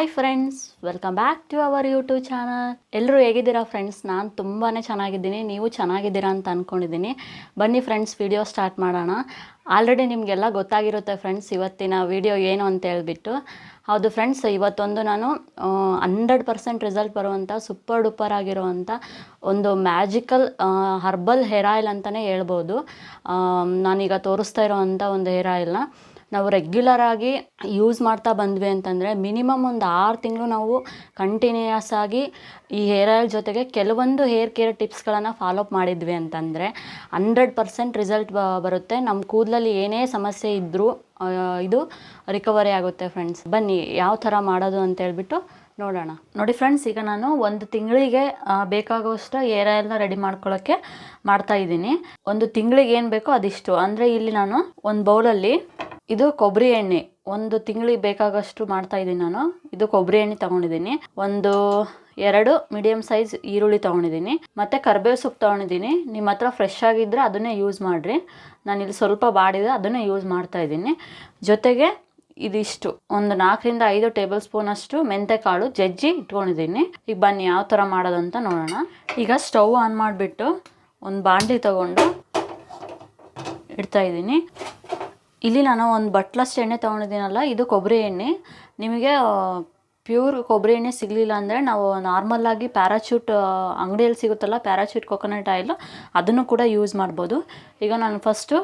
Hi friends welcome back to our YouTube channel ಎಲ್ಲರೂ ಹೇಗಿದ್ದೀರಾ friends ನಾನು ತುಂಬಾ ಚೆನ್ನಾಗಿದ್ದೀನಿ. ನೀವು ಚೆನ್ನಾಗಿದ್ದೀರಾ ಅಂತ ಅಂದ್ಕೊಂಡಿದ್ದೀನಿ ಬನ್ನಿ ಫ್ರೆಂಡ್ಸ್ ವಿಡಿಯೋ ಸ್ಟಾರ್ಟ್ ಮಾಡೋಣ. ಆಲ್ರೆಡಿ ನಿಮಗೆಲ್ಲ ಗೊತ್ತಾಗಿರುತ್ತೆ ಫ್ರೆಂಡ್ಸ್ ಇವತ್ತಿನ ವಿಡಿಯೋ ಏನು ಅಂತ ಹೇಳಿಬಿಟ್ಟು. ಹೌದು ಫ್ರೆಂಡ್ಸ್ ಇವತ್ತೊಂದು ನಾನು ಹಂಡ್ರೆಡ್ ಪರ್ಸೆಂಟ್ ರಿಸಲ್ಟ್ ಬರುವಂಥ ಸೂಪರ್ ಡೂಪರ್ ಆಗಿರುವಂಥ ಒಂದು ಮ್ಯಾಜಿಕಲ್ ಹರ್ಬಲ್ ಹೇರ್ ಆಯಿಲ್ ಅಂತಲೇ ಹೇಳ್ಬೋದು. ನಾನೀಗ ತೋರಿಸ್ತಾ ಇರೋವಂಥ ಒಂದು ಹೇರ್ ಆಯಿಲ್ನ ನಾವು ರೆಗ್ಯುಲರ್ ಆಗಿ ಯೂಸ್ ಮಾಡ್ತಾ ಬಂದ್ವಿ ಅಂತಂದರೆ ಮಿನಿಮಮ್ ಒಂದು ಆರು ತಿಂಗಳು ನಾವು ಕಂಟಿನ್ಯೂಯಸ್ ಆಗಿ ಈ ಹೇರ್ ಆಯಿಲ್ ಜೊತೆಗೆ ಕೆಲವೊಂದು ಹೇರ್ ಕೇರ್ ಟಿಪ್ಸ್ಗಳನ್ನು ಫಾಲೋಅಪ್ ಮಾಡಿದ್ವಿ ಅಂತಂದರೆ ಹಂಡ್ರೆಡ್ ಪರ್ಸೆಂಟ್ ರಿಸಲ್ಟ್ ಬರುತ್ತೆ. ನಮ್ಮ ಕೂದಲಲ್ಲಿ ಏನೇ ಸಮಸ್ಯೆ ಇದ್ದರೂ ಇದು ರಿಕವರಿ ಆಗುತ್ತೆ ಫ್ರೆಂಡ್ಸ್ ಬನ್ನಿ ಯಾವ ಥರ ಮಾಡೋದು ಅಂತ ಹೇಳ್ಬಿಟ್ಟು ನೋಡೋಣ. ನೋಡಿ ಫ್ರೆಂಡ್ಸ್ ಈಗ ನಾನು ಒಂದು ತಿಂಗಳಿಗೆ ಬೇಕಾಗುವಷ್ಟು ಏರ್ ಆಯಿಲ್ನ ರೆಡಿ ಮಾಡ್ಕೊಳ್ಳೋಕ್ಕೆ ಮಾಡ್ತಾ ಇದ್ದೀನಿ. ಒಂದು ತಿಂಗಳಿಗೆ ಏನು ಬೇಕೋ ಅದಿಷ್ಟು. ಅಂದರೆ ಇಲ್ಲಿ ನಾನು ಒಂದು ಬೌಲಲ್ಲಿ ಇದು ಕೊಬ್ಬರಿ ಎಣ್ಣೆ. ಒಂದು ತಿಂಗಳಿಗೆ ಬೇಕಾಗಷ್ಟು ಮಾಡ್ತಾ ಇದ್ದೀನಿ ನಾನು. ಇದು ಕೊಬ್ಬರಿ ಎಣ್ಣೆ ತಗೊಂಡಿದ್ದೀನಿ. ಒಂದು ಎರಡು ಮೀಡಿಯಮ್ ಸೈಜ್ ಈರುಳ್ಳಿ ತೊಗೊಂಡಿದ್ದೀನಿ. ಮತ್ತು ಕರ್ಬೇವು ಸೊಪ್ಪು ತೊಗೊಂಡಿದ್ದೀನಿ. ನಿಮ್ಮ ಹತ್ರ ಫ್ರೆಶ್ ಆಗಿದ್ದರೆ ಅದನ್ನೇ ಯೂಸ್ ಮಾಡಿರಿ. ನಾನಿಲ್ಲಿ ಸ್ವಲ್ಪ ಬಾಡಿದೆ, ಅದನ್ನೇ ಯೂಸ್ ಮಾಡ್ತಾ ಇದ್ದೀನಿ. ಜೊತೆಗೆ ಇದಿಷ್ಟು. ಒಂದು ನಾಲ್ಕರಿಂದ ಐದು ಟೇಬಲ್ ಸ್ಪೂನ್ ಅಷ್ಟು ಮೆಂತೆ ಕಾಳು ಜಜ್ಜಿ ಇಟ್ಕೊಂಡಿದ್ದೀನಿ. ಈಗ ಬನ್ನಿ ಯಾವ ಥರ ಮಾಡೋದಂತ ನೋಡೋಣ. ಈಗ ಸ್ಟವ್ ಆನ್ ಮಾಡಿಬಿಟ್ಟು ಒಂದು ಬಾಂಡ್ಲಿ ತಗೊಂಡು ಇಡ್ತಾ ಇದ್ದೀನಿ. ಇಲ್ಲಿ ನಾನು ಒಂದು ಬಟ್ಲಷ್ಟು ಎಣ್ಣೆ ತೊಗೊಂಡಿದ್ದೀನಲ್ಲ, ಇದು ಕೊಬ್ಬರಿ ಎಣ್ಣೆ. ನಿಮಗೆ ಪ್ಯೂರ್ ಕೊಬ್ಬರಿ ಎಣ್ಣೆ ಸಿಗಲಿಲ್ಲ ಅಂದರೆ ನಾವು ನಾರ್ಮಲ್ಲಾಗಿ ಪ್ಯಾರಾಚೂಟ್ ಅಂಗಡಿಯಲ್ಲಿ ಸಿಗುತ್ತಲ್ಲ, ಪ್ಯಾರಾಚೂಟ್ ಕೊಕೊನಟ್ ಆಯಿಲ್, ಅದನ್ನು ಕೂಡ ಯೂಸ್ ಮಾಡ್ಬೋದು. ಈಗ ನಾನು ಫಸ್ಟು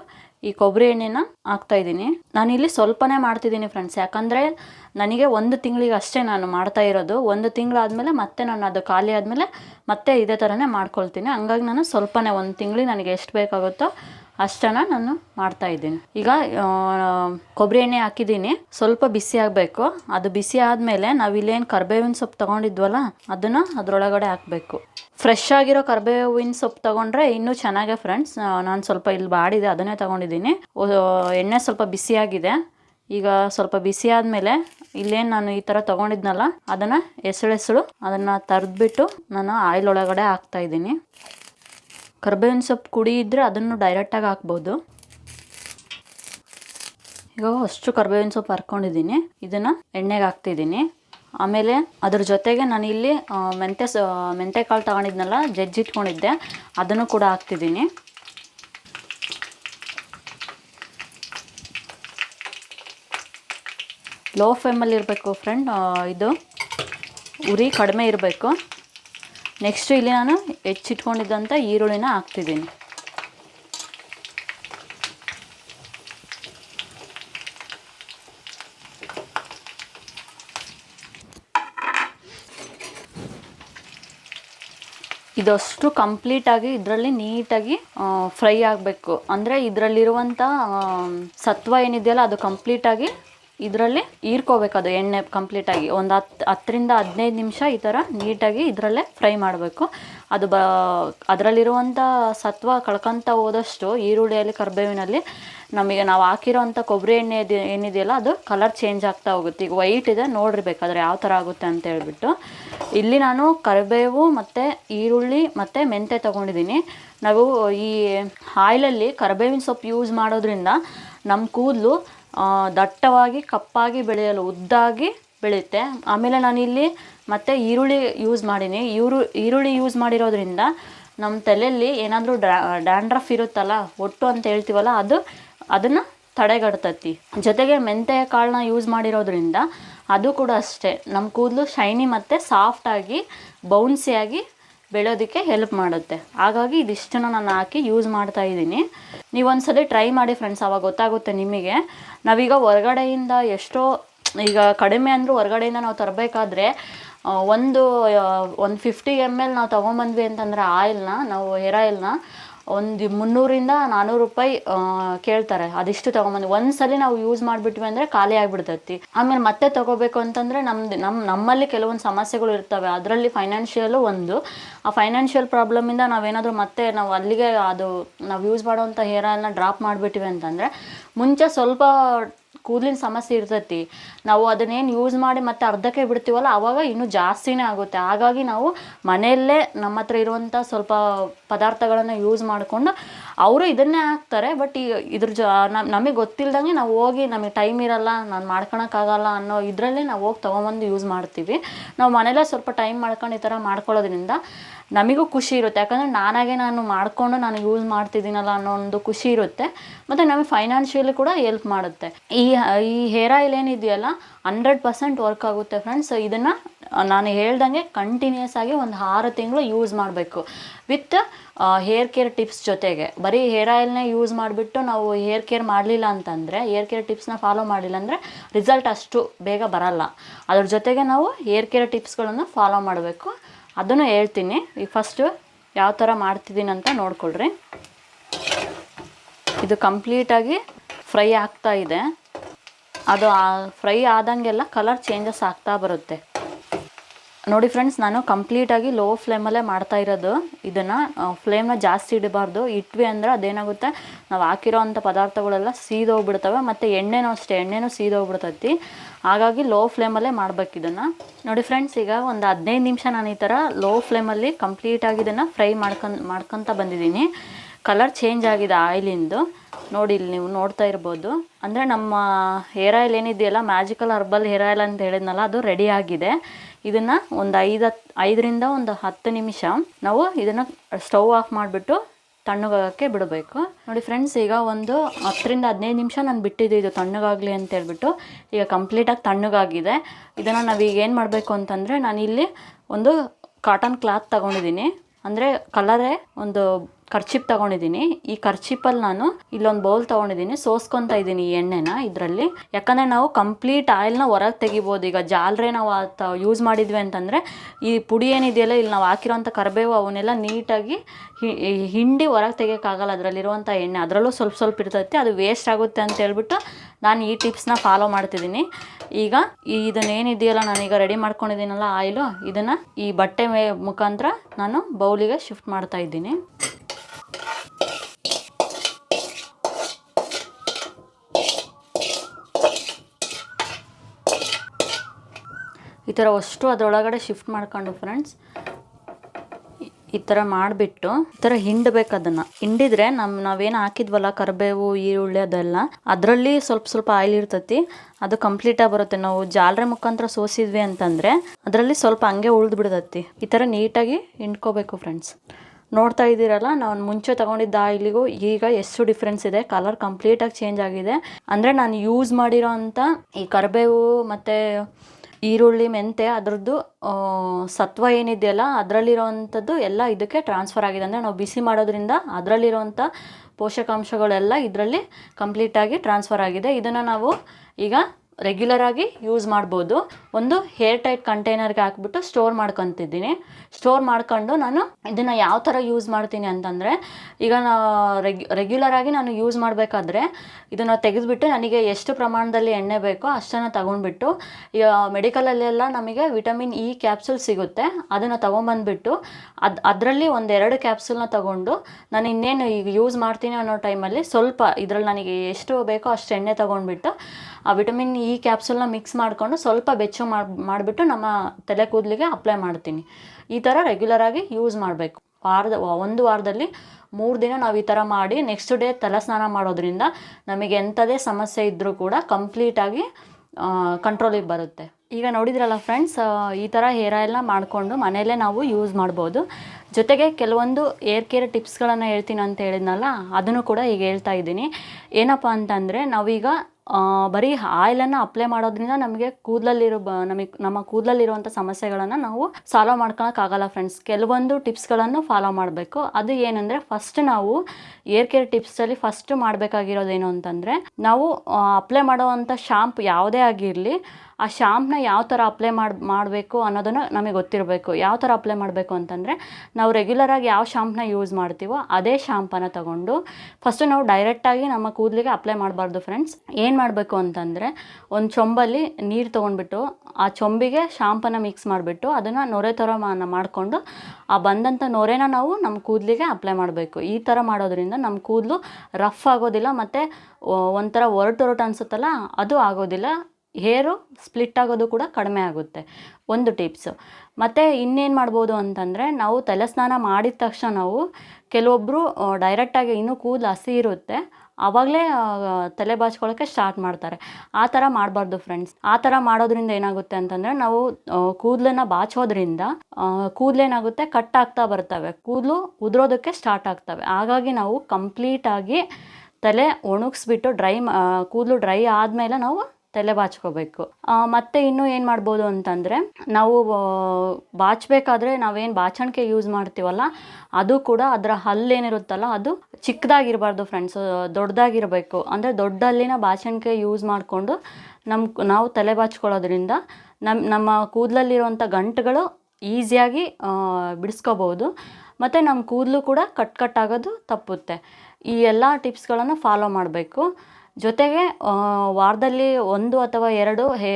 ಈ ಕೊಬ್ಬರಿ ಎಣ್ಣೆನ ಹಾಕ್ತಾಯಿದ್ದೀನಿ ಇಲ್ಲಿ ಸ್ವಲ್ಪನೇ ಮಾಡ್ತಿದ್ದೀನಿ ಫ್ರೆಂಡ್ಸ್, ಯಾಕಂದರೆ ನನಗೆ ಒಂದು ತಿಂಗಳಿಗೆ ಅಷ್ಟೇ ನಾನು ಮಾಡ್ತಾ ಇರೋದು. ಒಂದು ತಿಂಗಳಾದಮೇಲೆ ಮತ್ತೆ ನಾನು ಅದು ಖಾಲಿ ಆದಮೇಲೆ ಮತ್ತೆ ಇದೇ ಥರನೇ ಮಾಡ್ಕೊಳ್ತೀನಿ. ಹಂಗಾಗಿ ನಾನು ಸ್ವಲ್ಪನೇ, ಒಂದು ತಿಂಗಳಿಗೆ ನನಗೆ ಎಷ್ಟು ಬೇಕಾಗುತ್ತೋ ಅಷ್ಟನ್ನು ನಾನು ಮಾಡ್ತಾ ಇದ್ದೀನಿ. ಈಗ ಕೊಬ್ಬರಿ ಎಣ್ಣೆ ಹಾಕಿದ್ದೀನಿ. ಸ್ವಲ್ಪ ಬಿಸಿ ಆಗಬೇಕು. ಅದು ಬಿಸಿ ಆದಮೇಲೆ ನಾವು ಇಲ್ಲೇನು ಕರ್ಬೇವಿನ ಸೊಪ್ಪು ತೊಗೊಂಡಿದ್ವಲ್ಲ, ಅದನ್ನು ಅದರೊಳಗಡೆ ಹಾಕಬೇಕು. ಫ್ರೆಶ್ ಆಗಿರೋ ಕರ್ಬೇವಿನ ಸೊಪ್ಪು ತೊಗೊಂಡ್ರೆ ಇನ್ನೂ ಚೆನ್ನಾಗೆ ಫ್ರೆಂಡ್ಸ್ ನಾನು ಸ್ವಲ್ಪ ಇಲ್ಲಿ ಬಾಡಿದೆ, ಅದನ್ನೇ ತೊಗೊಂಡಿದ್ದೀನಿ. ಎಣ್ಣೆ ಸ್ವಲ್ಪ ಬಿಸಿಯಾಗಿದೆ ಈಗ ಸ್ವಲ್ಪ ಬಿಸಿ ಆದಮೇಲೆ ಇಲ್ಲೇನು ನಾನು ಈ ಥರ ತೊಗೊಂಡಿದ್ನಲ್ಲ, ಅದನ್ನು ಎಸಳೆಸಳು. ಅದನ್ನು ತರಿದ್ಬಿಟ್ಟು ನಾನು ಆಯಿಲ್ ಒಳಗಡೆ ಹಾಕ್ತಾ ಇದ್ದೀನಿ. ಕರ್ಬೇವಿನ ಸೊಪ್ಪು ಕುಡಿ ಇದ್ದರೆ ಅದನ್ನು ಡೈರೆಕ್ಟಾಗಿ ಹಾಕ್ಬೋದು. ಈಗ ಅಷ್ಟು ಕರ್ಬೇವಿನ ಸೊಪ್ಪು ಹರ್ಕೊಂಡಿದ್ದೀನಿ ಇದನ್ನು ಎಣ್ಣೆಗೆ ಹಾಕ್ತಿದ್ದೀನಿ. ಆಮೇಲೆ ಅದ್ರ ಜೊತೆಗೆ ನಾನು ಇಲ್ಲಿ ಮೆಂತ್ಯ ಮೆಂತೆ ಸ ಮೆಂತೆ ಕಾಳು ತಗೊಂಡಿದ್ನಲ್ಲ ಜಜ್ಜಿಟ್ಕೊಂಡಿದ್ದೆ ಅದನ್ನು ಕೂಡ ಹಾಕ್ತಿದ್ದೀನಿ. ಲೋ ಫ್ಲೇಮಲ್ಲಿ ಇರಬೇಕು ಫ್ರೆಂಡ್ ಇದು. ಉರಿ ಕಡಿಮೆ ಇರಬೇಕು. ನೆಕ್ಸ್ಟ್ ಇಲ್ಲಿ ನಾನು ಹೆಚ್ಚಿಟ್ಕೊಂಡಿದ್ದಂಥ ಈರುಳ್ಳಿನ ಹಾಕ್ತಿದ್ದೀನಿ. ಇದಷ್ಟು ಕಂಪ್ಲೀಟಾಗಿ ಇದರಲ್ಲಿ ನೀಟಾಗಿ ಫ್ರೈ ಆಗಬೇಕು. ಅಂದರೆ ಇದರಲ್ಲಿರುವಂಥ ಸತ್ವ ಏನಿದೆಯಲ್ಲ ಅದು ಕಂಪ್ಲೀಟಾಗಿ ಇದರಲ್ಲಿ ಹೀರ್ಕೋಬೇಕು ಅದು ಎಣ್ಣೆ ಕಂಪ್ಲೀಟಾಗಿ ಒಂದು ಹತ್ತು ಹತ್ತರಿಂದ ಹದಿನೈದು ನಿಮಿಷ ಈ ಥರ ನೀಟಾಗಿ ಇದರಲ್ಲೇ ಫ್ರೈ ಮಾಡಬೇಕು. ಅದು ಬ ಅದರಲ್ಲಿರುವಂಥ ಸತ್ವ ಕಳ್ಕೊತ ಹೋದಷ್ಟು ಈರುಳ್ಳಿಯಲ್ಲಿ, ಕರ್ಬೇವಿನಲ್ಲಿ ನಮಗೆ ನಾವು ಹಾಕಿರೋವಂಥ ಕೊಬ್ಬರಿ ಎಣ್ಣೆ ಏನಿದೆಯಲ್ಲ ಅದು ಕಲರ್ ಚೇಂಜ್ ಆಗ್ತಾ ಹೋಗುತ್ತೆ. ಈಗ ವೈಟ್ ಇದೆ, ನೋಡ್ರಿ ಬೇಕಾದ್ರೆ ಯಾವ ಥರ ಆಗುತ್ತೆ ಅಂತ ಹೇಳ್ಬಿಟ್ಟು. ಇಲ್ಲಿ ನಾನು ಕರಿಬೇವು ಮತ್ತು ಈರುಳ್ಳಿ ಮತ್ತು ಮೆಂತೆ ತೊಗೊಂಡಿದ್ದೀನಿ. ನಾವು ಈ ಆಯಿಲಲ್ಲಿ ಕರಿಬೇವಿನ ಸೊಪ್ಪು ಯೂಸ್ ಮಾಡೋದ್ರಿಂದ ನಮ್ಮ ಕೂದಲು ದಟ್ಟವಾಗಿ, ಕಪ್ಪಾಗಿ ಬೆಳೆಯಲು ಉದ್ದಾಗಿ ಬೆಳೆಯುತ್ತೆ. ಆಮೇಲೆ ನಾನಿಲ್ಲಿ ಮತ್ತೆ ಈರುಳ್ಳಿ ಯೂಸ್ ಮಾಡೀನಿ. ಈರು, ಈರುಳ್ಳಿ ಯೂಸ್ ಮಾಡಿರೋದ್ರಿಂದ ನಮ್ಮ ತಲೆಯಲ್ಲಿ ಏನಾದರೂ ಡ್ಯಾಂಡ್ರಫ್ ಇರುತ್ತಲ್ಲ, ಒಟ್ಟು ಅಂತ ಹೇಳ್ತೀವಲ್ಲ, ಅದು, ಅದನ್ನು ತಡೆಗಟ್ತತಿ. ಜೊತೆಗೆ ಮೆಂತ್ಯ ಕಾಳನ್ನ ಯೂಸ್ ಮಾಡಿರೋದ್ರಿಂದ ಅದು ಕೂಡ ಅಷ್ಟೇ. ನಮ್ಮ ಕೂದಲು ಶೈನಿ ಮತ್ತು ಸಾಫ್ಟಾಗಿ ಬೌನ್ಸಿಯಾಗಿ ಬೆಳೆಯೋದಕ್ಕೆ ಹೆಲ್ಪ್ ಮಾಡುತ್ತೆ. ಹಾಗಾಗಿ ಇದಿಷ್ಟನ್ನು ನಾನು ಹಾಕಿ ಯೂಸ್ ಮಾಡ್ತಾ ಇದ್ದೀನಿ. ನೀವು ಒಂದ್ಸಲಿ ಟ್ರೈ ಮಾಡಿ ಫ್ರೆಂಡ್ಸ್ ಅವಾಗ ಗೊತ್ತಾಗುತ್ತೆ ನಿಮಗೆ. ನಾವೀಗ ಹೊರಗಡೆಯಿಂದ ಎಷ್ಟೋ, ಈಗ ಕಡಿಮೆ ಅಂದರೂ ಹೊರಗಡೆಯಿಂದ ನಾವು ತರಬೇಕಾದ್ರೆ ಒಂದು ಒಂದು ಫಿಫ್ಟಿ ಎಂ ಎಲ್ ನಾವು ತೊಗೊಂಬಂದ್ವಿ ಅಂತಂದರೆ ಆಯಿಲ್ನ ನಾವು ಹೇರ್ ಆಯಿಲ್ನ ಒಂದು ಮುನ್ನೂರಿಂದ ನಾನ್ನೂರು ರೂಪಾಯಿ ಕೇಳ್ತಾರೆ. ಅದಿಷ್ಟು ತೊಗೊಂಬಂದು. ಒಂದ್ಸಲಿ ನಾವು ಯೂಸ್ ಮಾಡಿಬಿಟ್ವಿ ಅಂದರೆ ಖಾಲಿ ಆಗಿಬಿಡ್ತೈತಿ. ಆಮೇಲೆ ಮತ್ತೆ ತಗೋಬೇಕು ಅಂತಂದರೆ ನಮ್ದು ನಮ್ಮ ನಮ್ಮಲ್ಲಿ ಕೆಲವೊಂದು ಸಮಸ್ಯೆಗಳು ಇರ್ತವೆ. ಅದರಲ್ಲಿ ಫೈನಾನ್ಷಿಯಲು ಒಂದು. ಆ ಫೈನಾನ್ಷಿಯಲ್ ಪ್ರಾಬ್ಲಮಿಂದ ನಾವೇನಾದರೂ ಮತ್ತೆ ನಾವು ಅಲ್ಲಿಗೆ ಅದು, ನಾವು ಯೂಸ್ ಮಾಡೋವಂಥ ಹೇರ್ ಆಯಿಲ್ನ ಡ್ರಾಪ್ ಮಾಡಿಬಿಟ್ವಿ ಅಂತಂದರೆ, ಮುಂಚೆ ಸ್ವಲ್ಪ ಕೂದಲಿನ ಸಮಸ್ಯೆ ಇರ್ತೈತಿ. ನಾವು ಅದನ್ನೇನು ಯೂಸ್ ಮಾಡಿ ಮತ್ತೆ ಅರ್ಧಕ್ಕೆ ಬಿಡ್ತೀವಲ್ಲ ಆವಾಗ ಇನ್ನೂ ಜಾಸ್ತಿನೇ ಆಗುತ್ತೆ. ಹಾಗಾಗಿ ನಾವು ಮನೆಯಲ್ಲೇ ನಮ್ಮ ಹತ್ರ ಇರುವಂಥ ಸ್ವಲ್ಪ ಪದಾರ್ಥಗಳನ್ನು ಯೂಸ್ ಮಾಡಿಕೊಂಡು ಅವರು ಇದನ್ನೇ ಹಾಕ್ತಾರೆ. ಬಟ್ ಈ ಇದ್ರ ಜ ನಮಗೆ ಗೊತ್ತಿಲ್ದಂಗೆ ನಾವು ಹೋಗಿ ನಮಗೆ ಟೈಮ್ ಇರಲ್ಲ, ನಾನು ಮಾಡ್ಕೊಳಕ್ಕಾಗಲ್ಲ ಅನ್ನೋ ಇದರಲ್ಲೇ ನಾವು ಹೋಗಿ ತೊಗೊಂಬಂದು ಯೂಸ್ ಮಾಡ್ತೀವಿ. ನಾವು ಮನೇಲೇ ಸ್ವಲ್ಪ ಟೈಮ್ ಮಾಡ್ಕೊಂಡು ಈ ಥರ ಮಾಡ್ಕೊಳ್ಳೋದ್ರಿಂದ ನಮಗೂ ಖುಷಿ ಇರುತ್ತೆ. ಯಾಕಂದರೆ ನಾನಾಗೆ ನಾನು ಮಾಡಿಕೊಂಡು ನಾನು ಯೂಸ್ ಮಾಡ್ತಿದ್ದೀನಲ್ಲ ಅನ್ನೋ ಒಂದು ಖುಷಿ ಇರುತ್ತೆ. ಮತ್ತು ನಮಗೆ ಫೈನಾನ್ಷಿಯಲಿ ಕೂಡ ಹೆಲ್ಪ್ ಮಾಡುತ್ತೆ. ಈ ಈ ಹೇರ್ ಆಯಿಲ್ ಏನಿದೆಯಲ್ಲ ಹಂಡ್ರೆಡ್ ಪರ್ಸೆಂಟ್ ವರ್ಕ್ ಆಗುತ್ತೆ ಫ್ರೆಂಡ್ಸ್ ಇದನ್ನು ನಾನು ಹೇಳ್ದಂಗೆ ಕಂಟಿನ್ಯೂಸ್ ಆಗಿ ಒಂದು ಆರು ತಿಂಗಳು ಯೂಸ್ ಮಾಡಬೇಕು. ವಿತ್ ಹೇರ್ ಕೇರ್ ಟಿಪ್ಸ್ ಜೊತೆಗೆ. ಬರೀ ಹೇರ್ ಆಯಿಲ್ನೇ ಯೂಸ್ ಮಾಡಿಬಿಟ್ಟು ನಾವು ಹೇರ್ ಕೇರ್ ಮಾಡಲಿಲ್ಲ ಅಂತಂದರೆ ಹೇರ್ ಕೇರ್ ಟಿಪ್ಸ್ನ ಫಾಲೋ ಮಾಡಲಿಲ್ಲ ಅಂದರೆ ರಿಸಲ್ಟ್ ಅಷ್ಟು ಬೇಗ ಬರಲ್ಲ. ಅದ್ರ ಜೊತೆಗೆ ನಾವು ಹೇರ್ ಕೇರ್ ಟಿಪ್ಸ್ಗಳನ್ನು ಫಾಲೋ ಮಾಡಬೇಕು. ಅದನ್ನು ಹೇಳ್ತೀನಿ. ಈಗ ಫಸ್ಟು ಯಾವ ಥರ ಮಾಡ್ತಿದ್ದೀನಿ ಅಂತ ನೋಡ್ಕೊಳ್ರಿ. ಇದು ಕಂಪ್ಲೀಟಾಗಿ ಫ್ರೈ ಆಗ್ತಾ ಇದೆ. ಅದು ಫ್ರೈ ಆದಂಗೆಲ್ಲ ಕಲರ್ ಚೇಂಜಸ್ ಆಗ್ತಾ ಬರುತ್ತೆ. ನೋಡಿ ಫ್ರೆಂಡ್ಸ್ ನಾನು ಕಂಪ್ಲೀಟಾಗಿ ಲೋ ಫ್ಲೇಮಲ್ಲೇ ಮಾಡ್ತಾ ಇರೋದು. ಇದನ್ನು ಫ್ಲೇಮ್ನ ಜಾಸ್ತಿ ಇಡಬಾರ್ದು. ಇಟ್ವಿ ಅಂದರೆ ಅದೇನಾಗುತ್ತೆ? ನಾವು ಹಾಕಿರೋ ಅಂಥ ಪದಾರ್ಥಗಳೆಲ್ಲ ಸೀದೋಗ್ಬಿಡ್ತವೆ. ಮತ್ತು ಎಣ್ಣೆನೂ ಅಷ್ಟೇ, ಎಣ್ಣೆನೂ ಸೀದೋಗ್ಬಿಡ್ತೈತಿ. ಹಾಗಾಗಿ ಲೋ ಫ್ಲೇಮಲ್ಲೇ ಮಾಡಬೇಕು ಇದನ್ನು. ನೋಡಿ ಫ್ರೆಂಡ್ಸ್ ಈಗ ಒಂದು ಹದಿನೈದು ನಿಮಿಷ ನಾನು ಈ ಥರ ಲೋ ಫ್ಲೇಮಲ್ಲಿ ಕಂಪ್ಲೀಟಾಗಿ ಇದನ್ನು ಫ್ರೈ ಮಾಡ್ಕೊಂಡು ಮಾಡ್ಕೊತ ಬಂದಿದ್ದೀನಿ. ಕಲರ್ ಚೇಂಜ್ ಆಗಿದೆ ಆಯಿಲಿಂದು ನೋಡಿ, ಇಲ್ಲಿ ನೀವು ನೋಡ್ತಾ ಇರ್ಬೋದು. ಅಂದರೆ ನಮ್ಮ ಹೇರ್ ಆಯಿಲ್ ಏನಿದೆಯಲ್ಲ ಮ್ಯಾಜಿಕಲ್ ಹರ್ಬಲ್ ಹೇರ್ ಆಯಿಲ್ ಅಂತ ಹೇಳಿದ್ನಲ್ಲ, ಅದು ರೆಡಿ ಆಗಿದೆ. ಇದನ್ನು ಒಂದು ಐದು ಐದರಿಂದ ಒಂದು ಹತ್ತು ನಿಮಿಷ ನಾವು ಇದನ್ನು ಸ್ಟವ್ ಆಫ್ ಮಾಡಿಬಿಟ್ಟು ತಣ್ಣಗಾಗೋಕ್ಕೆ ಬಿಡಬೇಕು. ನೋಡಿ ಫ್ರೆಂಡ್ಸ್ ಈಗ ಒಂದು ಹತ್ತರಿಂದ ಹದಿನೈದು ನಿಮಿಷ ನಾನು ಬಿಟ್ಟಿದ್ದೆ ಇದು ತಣ್ಣಗಾಗಲಿ ಅಂತ ಹೇಳ್ಬಿಟ್ಟು ಈಗ ಕಂಪ್ಲೀಟಾಗಿ ತಣ್ಣಗಾಗಿದೆ. ಇದನ್ನು ನಾವೀಗ ಏನು ಮಾಡಬೇಕು ಅಂತಂದರೆ ನಾನಿಲ್ಲಿ ಒಂದು ಕಾಟನ್ ಕ್ಲಾತ್ ತಗೊಂಡಿದ್ದೀನಿ. ಅಂದರೆ ಕಲರೇ ಒಂದು ಕರ್ಚಿಪ್ ತಗೊಂಡಿದ್ದೀನಿ ಈ ಕರ್ಚಿಪಲ್ಲಿ ನಾನು ಇಲ್ಲೊಂದು ಬೌಲ್ ತಗೊಂಡಿದ್ದೀನಿ ಸೋಸ್ಕೊತಾ ಇದ್ದೀನಿ ಈ ಎಣ್ಣೆನ ಇದರಲ್ಲಿ. ಯಾಕಂದರೆ ನಾವು ಕಂಪ್ಲೀಟ್ ಆಯಿಲ್ನ ಹೊರಗೆ ತೆಗಿಬೋದು. ಈಗ ಜಾಲ್ರೆ ನಾವು ಆತ ಯೂಸ್ ಮಾಡಿದ್ವಿ ಅಂತಂದರೆ ಈ ಪುಡಿ ಏನಿದೆಯಲ್ಲ ಇಲ್ಲಿ ನಾವು ಹಾಕಿರೋಂಥ ಕರಿಬೇವು ಅವನ್ನೆಲ್ಲ ನೀಟಾಗಿ ಹಿಂಡಿ ಹೊರಗೆ ತೆಗಿಯೋಕ್ಕಾಗಲ್ಲ ಅದರಲ್ಲಿರುವಂಥ ಎಣ್ಣೆ. ಅದರಲ್ಲೂ ಸ್ವಲ್ಪ ಸ್ವಲ್ಪ ಇರ್ತೈತಿ, ಅದು ವೇಸ್ಟ್ ಆಗುತ್ತೆ ಅಂತ ಹೇಳ್ಬಿಟ್ಟು ನಾನು ಈ ಟಿಪ್ಸ್ನ ಫಾಲೋ ಮಾಡ್ತಿದ್ದೀನಿ ಈಗ ಇದನ್ನೇನಿದೆಯಲ್ಲ ನಾನೀಗ ರೆಡಿ ಮಾಡ್ಕೊಂಡಿದ್ದೀನಲ್ಲ ಆಯಿಲು ಇದನ್ನು ಈ ಬಟ್ಟೆ ಮುಖಾಂತರ ನಾನು ಬೌಲಿಗೆ ಶಿಫ್ಟ್ ಮಾಡ್ತಾ ಇದ್ದೀನಿ. ಈ ಥರ ಅಷ್ಟು ಅದರೊಳಗಡೆ ಶಿಫ್ಟ್ ಮಾಡ್ಕೊಂಡು ಫ್ರೆಂಡ್ಸ್ ಈ ಥರ ಮಾಡಿಬಿಟ್ಟು ಈ ಥರ ಹಿಂಡ್ಬೇಕು ಅದನ್ನು. ಹಿಂಡಿದ್ರೆ ನಮ್ಮ ನಾವೇನು ಹಾಕಿದ್ವಲ್ಲ ಕರಿಬೇವು, ಈರುಳ್ಳಿ ಅದೆಲ್ಲ, ಅದರಲ್ಲಿ ಸ್ವಲ್ಪ ಸ್ವಲ್ಪ ಆಯಿಲ್ ಇರ್ತತಿ, ಅದು ಕಂಪ್ಲೀಟಾಗಿ ಬರುತ್ತೆ. ನಾವು ಜಾಲರೆ ಮುಖಾಂತರ ಸೋಸಿದ್ವಿ ಅಂತಂದರೆ ಅದರಲ್ಲಿ ಸ್ವಲ್ಪ ಹಂಗೆ ಉಳ್ದು ಬಿಡದತ್ತಿ ಈ ಥರ ನೀಟಾಗಿ ಹಿಂಡ್ಕೋಬೇಕು ಫ್ರೆಂಡ್ಸ್ ನೋಡ್ತಾ ಇದ್ದೀರಲ್ಲ, ನಾನು ಮುಂಚೆ ತಗೊಂಡಿದ್ದ ಆಯಿಲಿಗೂ ಈಗ ಎಷ್ಟು ಡಿಫ್ರೆನ್ಸ್ ಇದೆ. ಕಲರ್ ಕಂಪ್ಲೀಟಾಗಿ ಚೇಂಜ್ ಆಗಿದೆ. ಅಂದರೆ ನಾನು ಯೂಸ್ ಮಾಡಿರೋ ಅಂಥ ಈ ಕರಿಬೇವು ಮತ್ತು ಈರುಳ್ಳಿ, ಮೆಂತೆ ಅದರದ್ದು ಸತ್ವ ಏನಿದೆಯಲ್ಲ ಅದರಲ್ಲಿರುವಂಥದ್ದು ಎಲ್ಲ ಇದಕ್ಕೆ ಟ್ರಾನ್ಸ್ಫರ್ ಆಗಿದೆ. ಅಂದರೆ ನಾವು ಬಿಸಿ ಮಾಡೋದ್ರಿಂದ ಅದರಲ್ಲಿರುವಂಥ ಪೋಷಕಾಂಶಗಳೆಲ್ಲ ಇದರಲ್ಲಿ ಕಂಪ್ಲೀಟಾಗಿ ಟ್ರಾನ್ಸ್ಫರ್ ಆಗಿದೆ. ಇದನ್ನು ನಾವು ಈಗ ರೆಗ್ಯುಲರ್ ಆಗಿ ಯೂಸ್ ಮಾಡ್ಬೋದು. ಒಂದು ಹೇರ್ ಟೈಟ್ ಕಂಟೈನರ್ಗೆ ಹಾಕ್ಬಿಟ್ಟು ಸ್ಟೋರ್ ಮಾಡ್ಕೊತಿದ್ದೀನಿ. ಸ್ಟೋರ್ ಮಾಡ್ಕೊಂಡು ನಾನು ಇದನ್ನು ಯಾವ ಥರ ಯೂಸ್ ಮಾಡ್ತೀನಿ ಅಂತಂದರೆ, ಈಗ ನಾ ರೆಗ್ಯುಲರಾಗಿ ನಾನು ಯೂಸ್ ಮಾಡಬೇಕಾದ್ರೆ ಇದನ್ನು ತೆಗೆದುಬಿಟ್ಟು ನನಗೆ ಎಷ್ಟು ಪ್ರಮಾಣದಲ್ಲಿ ಎಣ್ಣೆ ಬೇಕೋ ಅಷ್ಟನ್ನು ತಗೊಂಡ್ಬಿಟ್ಟು, ಈಗ ಮೆಡಿಕಲಲ್ಲೆಲ್ಲ ನಮಗೆ ವಿಟಮಿನ್ ಇ ಕ್ಯಾಪ್ಸೂಲ್ ಸಿಗುತ್ತೆ. ಅದನ್ನು ತೊಗೊಂಬಂದ್ಬಿಟ್ಟು ಅದು, ಅದರಲ್ಲಿ ಒಂದೆರಡು ಕ್ಯಾಪ್ಸುಲ್ನ ತಗೊಂಡು ನಾನು ಇನ್ನೇನು ಈಗ ಯೂಸ್ ಮಾಡ್ತೀನಿ ಅನ್ನೋ ಟೈಮಲ್ಲಿ ಸ್ವಲ್ಪ ಇದರಲ್ಲಿ ನನಗೆ ಎಷ್ಟು ಬೇಕೋ ಅಷ್ಟು ಎಣ್ಣೆ ತೊಗೊಂಡ್ಬಿಟ್ಟು ಆ ವಿಟಮಿನ್ ಇ ಕ್ಯಾಪ್ಸೂಲ್ನ ಮಿಕ್ಸ್ ಮಾಡಿಕೊಂಡು ಸ್ವಲ್ಪ ಬೆಚ್ಚು ಮಾಡಿ, ಮಾಡಿಬಿಟ್ಟು ನಮ್ಮ ತಲೆ ಕೂದಲಿಗೆ ಅಪ್ಲೈ ಮಾಡ್ತೀನಿ. ಈ ಥರ ರೆಗ್ಯುಲರಾಗಿ ಯೂಸ್ ಮಾಡಬೇಕು. ವಾರದ, ಒಂದು ವಾರದಲ್ಲಿ ಮೂರು ದಿನ ನಾವು ಈ ಥರ ಮಾಡಿ ನೆಕ್ಸ್ಟ್ ಡೇ ತಲೆ ಸ್ನಾನ ಮಾಡೋದ್ರಿಂದ ನಮಗೆ ಎಂಥದೇ ಸಮಸ್ಯೆ ಇದ್ದರೂ ಕೂಡ ಕಂಪ್ಲೀಟಾಗಿ ಕಂಟ್ರೋಲಿಗೆ ಬರುತ್ತೆ. ಈಗ ನೋಡಿದ್ರಲ್ಲ ಫ್ರೆಂಡ್ಸ್ ಈ ಥರ ಹೇರ್ ಆಯಿಲ್ನ ಮಾಡಿಕೊಂಡು ಮನೆಯಲ್ಲೇ ನಾವು ಯೂಸ್ ಮಾಡ್ಬೋದು. ಜೊತೆಗೆ ಕೆಲವೊಂದು ಏರ್ ಕೇರ್ ಟಿಪ್ಸ್ಗಳನ್ನು ಹೇಳ್ತೀನಿ ಅಂತ ಹೇಳಿದ್ನಲ್ಲ, ಅದನ್ನು ಕೂಡ ಈಗ ಹೇಳ್ತಾ ಇದ್ದೀನಿ. ಏನಪ್ಪ ಅಂತಂದರೆ ನಾವೀಗ ಬರೀ ಆಯಿಲನ್ನು ಅಪ್ಲೈ ಮಾಡೋದ್ರಿಂದ ನಮಗೆ ಕೂದಲಲ್ಲಿರೋ ಬ, ನಮಗೆ, ನಮ್ಮ ಕೂದಲಲ್ಲಿರುವಂಥ ಸಮಸ್ಯೆಗಳನ್ನು ನಾವು ಸಾಲ್ವ್ ಮಾಡ್ಕೊಳಕ್ಕಾಗಲ್ಲ ಫ್ರೆಂಡ್ಸ್ ಕೆಲವೊಂದು ಟಿಪ್ಸ್ಗಳನ್ನು ಫಾಲೋ ಮಾಡಬೇಕು. ಅದು ಏನಂದರೆ ಫಸ್ಟ್ ನಾವು ಏರ್ ಕೇರ್ ಟಿಪ್ಸಲ್ಲಿ ಫಸ್ಟ್ ಮಾಡಬೇಕಾಗಿರೋದೇನು ಅಂತಂದರೆ ನಾವು ಅಪ್ಲೈ ಮಾಡೋವಂಥ ಶಾಂಪ್ ಯಾವುದೇ ಆಗಿರಲಿ ಆ ಶಾಂಪ್ನ ಯಾವ ಥರ ಅಪ್ಲೈ ಮಾಡಿ, ಮಾಡಬೇಕು ಅನ್ನೋದನ್ನು ನಮಗೆ ಗೊತ್ತಿರಬೇಕು. ಯಾವ ಥರ ಅಪ್ಲೈ ಮಾಡಬೇಕು ಅಂತಂದರೆ, ನಾವು ರೆಗ್ಯುಲರಾಗಿ ಯಾವ ಶಾಂಪ್ನ ಯೂಸ್ ಮಾಡ್ತೀವೋ ಅದೇ ಶಾಂಪನ್ನು ತಗೊಂಡು ಫಸ್ಟು ನಾವು ಡೈರೆಕ್ಟಾಗಿ ನಮ್ಮ ಕೂದಲಿಗೆ ಅಪ್ಲೈ ಮಾಡಬಾರ್ದು ಫ್ರೆಂಡ್ಸ್ ಏನು ಮಾಡಬೇಕು ಅಂತಂದರೆ, ಒಂದು ಚೊಂಬಲ್ಲಿ ನೀರು ತೊಗೊಂಡ್ಬಿಟ್ಟು, ಆ ಚೊಂಬಿಗೆ ಶಾಂಪನ್ನು ಮಿಕ್ಸ್ ಮಾಡಿಬಿಟ್ಟು, ಅದನ್ನು ನೊರೆ ಥರ ಮಾಡಿಕೊಂಡು, ಆ ಬಂದಂಥ ನೊರೆನ ನಾವು ನಮ್ಮ ಕೂದಲಿಗೆ ಅಪ್ಲೈ ಮಾಡಬೇಕು. ಈ ಥರ ಮಾಡೋದ್ರಿಂದ ನಮ್ಮ ಕೂದಲು ರಫ್ ಆಗೋದಿಲ್ಲ, ಮತ್ತು ಒಂಥರ ಒರಟು ಒರಟು ಅನಿಸುತ್ತಲ್ಲ, ಅದು ಆಗೋದಿಲ್ಲ. ಹೇರು ಸ್ಪ್ಲಿಟ್ ಆಗೋದು ಕೂಡ ಕಡಿಮೆ ಆಗುತ್ತೆ. ಒಂದು ಟಿಪ್ಸು ಮತ್ತು ಇನ್ನೇನು ಮಾಡ್ಬೋದು ಅಂತಂದರೆ ನಾವು ತಲೆ ಸ್ನಾನ ಮಾಡಿದ ತಕ್ಷಣ ನಾವು ಕೆಲವೊಬ್ಬರು ಡೈರೆಕ್ಟಾಗಿ ಇನ್ನೂ ಕೂದಲು ಹಸಿ ಇರುತ್ತೆ ಆವಾಗಲೇ ತಲೆ ಬಾಚ್ಕೊಳ್ಳೋಕ್ಕೆ ಸ್ಟಾರ್ಟ್ ಮಾಡ್ತಾರೆ. ಆ ಥರ ಮಾಡಬಾರ್ದು ಫ್ರೆಂಡ್ಸ್ ಆ ಥರ ಮಾಡೋದ್ರಿಂದ ಏನಾಗುತ್ತೆ ಅಂತಂದರೆ ನಾವು ಕೂದಲನ್ನ ಬಾಚೋದ್ರಿಂದ ಕೂದಲೇನಾಗುತ್ತೆ ಕಟ್ ಆಗ್ತಾ ಬರ್ತವೆ. ಕೂದಲು ಉದುರೋದಕ್ಕೆ ಸ್ಟಾರ್ಟ್ ಆಗ್ತವೆ. ಹಾಗಾಗಿ ನಾವು ಕಂಪ್ಲೀಟಾಗಿ ತಲೆ ಒಣಗಿಸ್ಬಿಟ್ಟು ಡ್ರೈ ಕೂದಲು ಡ್ರೈ ಆದಮೇಲೆ ನಾವು ತಲೆ ಬಾಚ್ಕೋಬೇಕು. ಮತ್ತೆ ಇನ್ನೂ ಏನು ಮಾಡ್ಬೋದು ಅಂತಂದರೆ, ನಾವು ಬಾಚ್ಬೇಕಾದ್ರೆ ಬಾಚಬೇಕಾದ್ರೆ ನಾವೇನು ಬಾಚಣಿಕೆ ಯೂಸ್ ಮಾಡ್ತೀವಲ್ಲ, ಅದು ಕೂಡ ಅದರ ಹಲ್ಲೇನಿರುತ್ತಲ್ಲ, ಅದು ಚಿಕ್ಕದಾಗಿರಬಾರ್ದು ಫ್ರೆಂಡ್ಸ್ ದೊಡ್ಡದಾಗಿರಬೇಕು. ಅಂದರೆ ದೊಡ್ಡ ಹಲ್ಲಿನ ಬಾಚಣಿಕೆ ಯೂಸ್ ಮಾಡಿಕೊಂಡು ನಮ್ಮ ನಾವು ತಲೆ ಬಾಚ್ಕೊಳ್ಳೋದ್ರಿಂದ ನಮ್ಮ ನಮ್ಮ ಕೂದಲಲ್ಲಿರುವಂಥ ಗಂಟುಗಳು ಈಸಿಯಾಗಿ ಬಿಡಿಸ್ಕೋಬೋದು ಮತ್ತು ನಮ್ಮ ಕೂದಲು ಕೂಡ ಕಟ್ ಕಟ್ ಆಗೋದು ತಪ್ಪುತ್ತೆ. ಈ ಎಲ್ಲ ಟಿಪ್ಸ್ಗಳನ್ನು ಫಾಲೋ ಮಾಡಬೇಕು. ಜೊತೆಗೆ ವಾರದಲ್ಲಿ ಒಂದು ಅಥವಾ ಎರಡು ಹೇ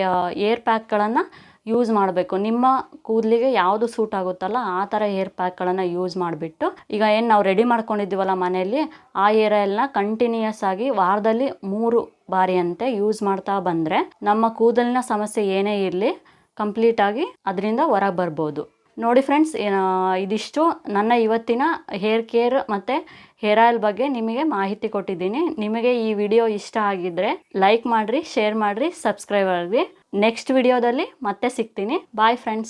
ಏರ್ ಪ್ಯಾಕ್ಗಳನ್ನು ಯೂಸ್ ಮಾಡಬೇಕು. ನಿಮ್ಮ ಕೂದಲಿಗೆ ಯಾವುದು ಸೂಟ್ ಆಗುತ್ತಲ್ಲ, ಆ ಥರ ಏರ್ ಪ್ಯಾಕ್ಗಳನ್ನು ಯೂಸ್ ಮಾಡಿಬಿಟ್ಟು, ಈಗ ಏನು ನಾವು ರೆಡಿ ಮಾಡ್ಕೊಂಡಿದ್ದೀವಲ್ಲ ಮನೆಯಲ್ಲಿ, ಆ ಏರ್ ಎಲ್ಲ ಕಂಟಿನ್ಯೂಯಸ್ ಆಗಿ ವಾರದಲ್ಲಿ ಮೂರು ಬಾರಿಯಂತೆ ಯೂಸ್ ಮಾಡ್ತಾ ಬಂದರೆ, ನಮ್ಮ ಕೂದಲಿನ ಸಮಸ್ಯೆ ಏನೇ ಇರಲಿ ಕಂಪ್ಲೀಟಾಗಿ ಅದರಿಂದ ಹೊರಗೆ ಬರ್ಬೋದು. ನೋಡಿ ಫ್ರೆಂಡ್ಸ್ ಇದಿಷ್ಟು ನನ್ನ ಇವತ್ತಿನ ಹೇರ್ ಕೇರ್ ಮತ್ತು ಹೇರ್ ಆಯಿಲ್ ಬಗ್ಗೆ ನಿಮಗೆ ಮಾಹಿತಿ ಕೊಟ್ಟಿದ್ದೀನಿ. ನಿಮಗೆ ಈ ವಿಡಿಯೋ ಇಷ್ಟ ಆಗಿದ್ದರೆ ಲೈಕ್ ಮಾಡಿರಿ ಶೇರ್ ಮಾಡಿರಿ ಸಬ್ಸ್ಕ್ರೈಬ್ ಆಗಿರಿ ನೆಕ್ಸ್ಟ್ ವಿಡಿಯೋದಲ್ಲಿ ಮತ್ತೆ ಸಿಗ್ತೀನಿ. Bye friends